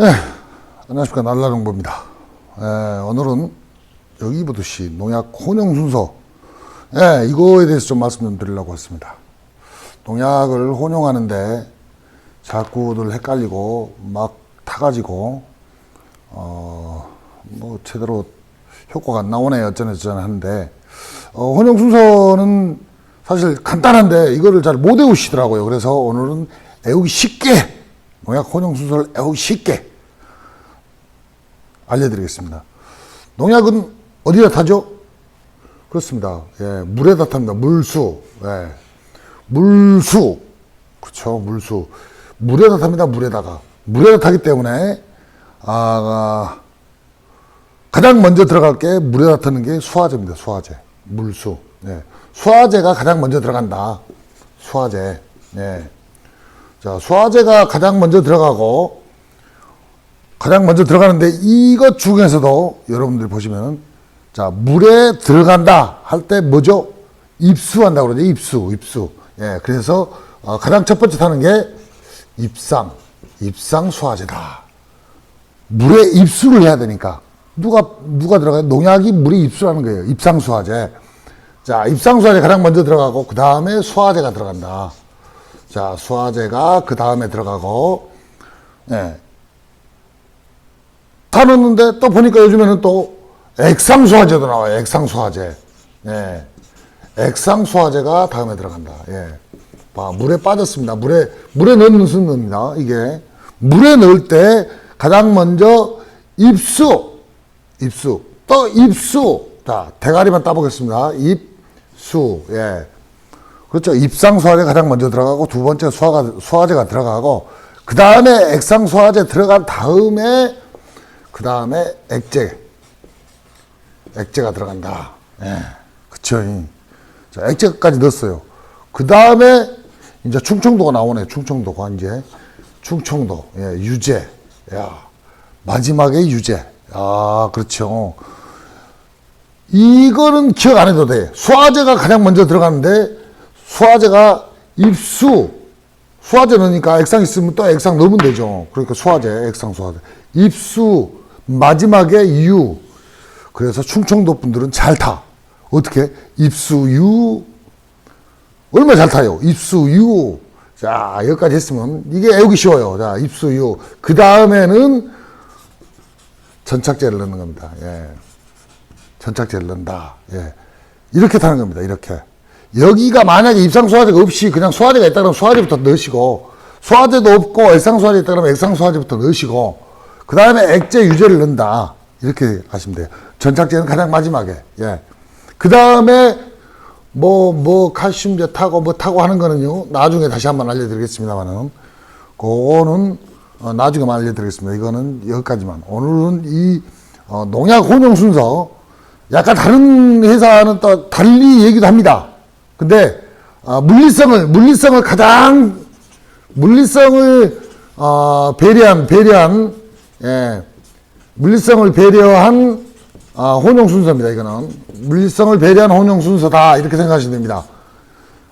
예, 안녕하십니까 날라정보입니다. 예, 오늘은 여기 보듯이 농약 혼용 순서 예, 이거에 대해서 좀 말씀 좀 드리려고 했습니다. 농약을 혼용하는데 자꾸들 헷갈리고 막 타가지고 어 뭐 제대로 효과가 안 나오네 어쩌네 저쩌네 하는데 어, 혼용 순서는 사실 간단한데 이거를 잘 못 외우시더라고요. 그래서 오늘은 애우기 쉽게 농약 혼용 순서를 애우기 쉽게 알려드리겠습니다. 농약은 어디다 타죠? 그렇습니다. 예, 물에다 탑니다. 물수. 예. 물수. 그렇죠. 물수. 물에다 탑니다. 물에다가. 물에다 타기 때문에 아, 가장 먼저 들어갈 게 물에다 타는 게 수화제입니다. 수화제. 물수. 예. 수화제가 가장 먼저 들어간다. 수화제. 예. 자, 수화제가 가장 먼저 들어가고 가장 먼저 들어가는데 이것 중에서도 여러분들 보시면은 자, 물에 들어간다 할 때 뭐죠? 입수한다고 그러죠. 입수, 입수. 예, 그래서 어, 가장 첫 번째 타는 게 입상, 입상 수화제다. 물에 입수를 해야 되니까 누가 누가 들어가요? 농약이 물에 입수하는 거예요. 입상 수화제. 자, 입상 수화제 가장 먼저 들어가고 그 다음에 수화제가 들어간다. 자, 수화제가 그 다음에 들어가고, 예. 타놓는데 또 보니까 요즘에는 또 액상수화제도 나와요. 액상수화제. 예. 액상수화제가 다음에 들어간다. 예. 봐, 물에 빠졌습니다. 물에, 물에 넣는 순입니다. 이게. 물에 넣을 때 가장 먼저 입수. 입수. 또 입수. 자, 대가리만 따보겠습니다. 입수. 예. 그렇죠. 입상수화제 가장 먼저 들어가고 두 번째 수화가, 수화제가 들어가고 그 다음에 액상수화제 들어간 다음에 그 다음에 액제. 액제가 들어간다. 예. 그쵸. 이. 자, 액제까지 넣었어요. 그 다음에 이제 충청도가 나오네. 충청도가 이제. 충청도. 예, 유제. 야. 마지막에 유제. 아, 그렇죠. 이거는 기억 안 해도 돼. 수화제가 가장 먼저 들어가는데 수화제가 입수. 수화제 넣으니까 액상 있으면 또 액상 넣으면 되죠. 그러니까 수화제, 액상 수화제. 입수. 마지막에 유. 그래서 충청도 분들은 잘 타. 어떻게? 입수 유. 얼마 잘 타요? 입수 유. 자, 여기까지 했으면 이게 애우기 쉬워요. 자, 입수 유. 그 다음에는 전착제를 넣는 겁니다. 예. 전착제를 넣는다. 예. 이렇게 타는 겁니다. 이렇게. 여기가 만약에 입상 소화제가 없이 그냥 소화제가 있다 그러면 소화제부터 넣으시고 소화제도 없고 액상 소화제 있다 그러면 액상 소화제부터 넣으시고 그 다음에 액제 유제를 넣는다. 이렇게 하시면 돼요. 전착제는 가장 마지막에. 예. 그 다음에 뭐, 뭐, 칼슘제 타고 뭐 타고 하는 거는요. 나중에 다시 한번 알려드리겠습니다만은. 그거는 어, 나중에만 알려드리겠습니다. 이거는 여기까지만. 오늘은 이 어, 농약 혼용 순서 약간 다른 회사는 또 달리 얘기도 합니다. 근데 어, 물리성을 물리성을 가장 물리성을 어, 배려한 배려한 예, 물리성을 배려한 아, 혼용 순서입니다. 이거는 물리성을 배려한 혼용 순서다 이렇게 생각하시면 됩니다.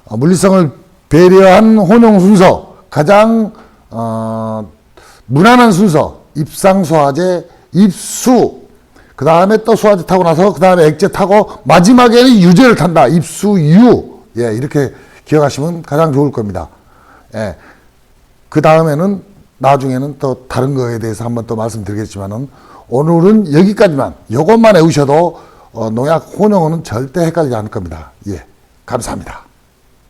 어, 물리성을 배려한 혼용 순서 가장 어, 무난한 순서 입상 소화제 입수 그 다음에 또 소화제 타고 나서 그 다음에 액제 타고 마지막에는 유제를 탄다 입수유 예 이렇게 기억하시면 가장 좋을 겁니다. 예. 그 다음에는 나중에는 또 다른 거에 대해서 한번 또 말씀드리겠지만은 오늘은 여기까지만 요것만 외우셔도 어, 농약 혼용은 절대 헷갈리지 않을 겁니다. 예. 감사합니다.